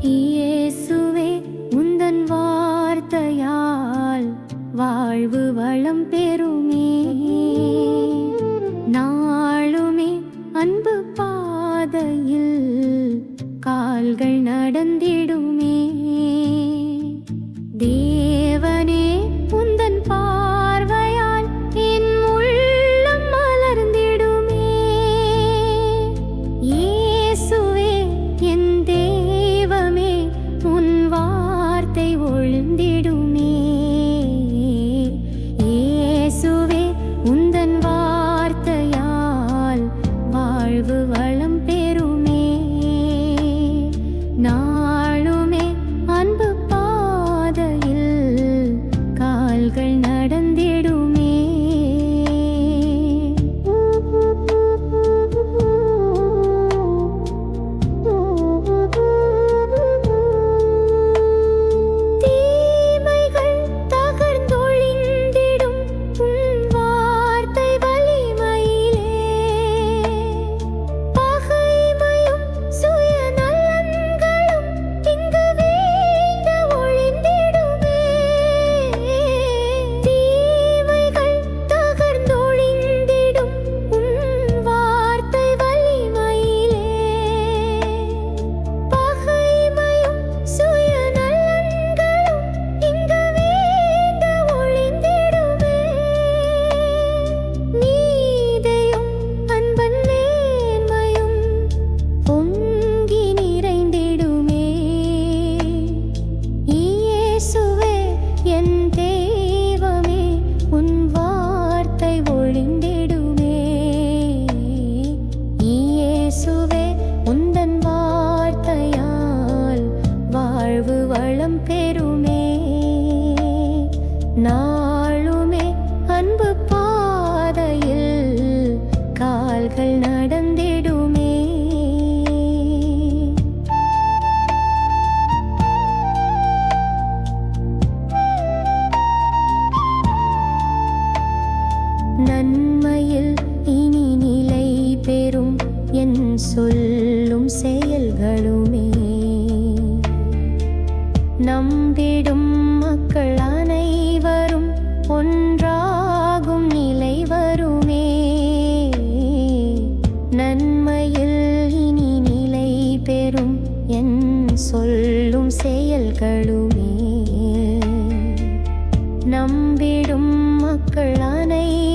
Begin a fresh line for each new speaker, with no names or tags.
Iya. வார்த்தை இயேசுவே உந்தன் வார்த்தையால் வாழ்வு வளம் பெறுமே. நாளுமே அன்பு பாதையில் கால்கள் நட என் செயல்களுமே நம்பிடும் மக்கள் அனைவரும் ஒன்றாகும் நிலை வருமே நன்மையில் இனி நிலை பெறும் என் சொல்லும் செயல்களுமே. நம்பிடும் மக்கள் அனை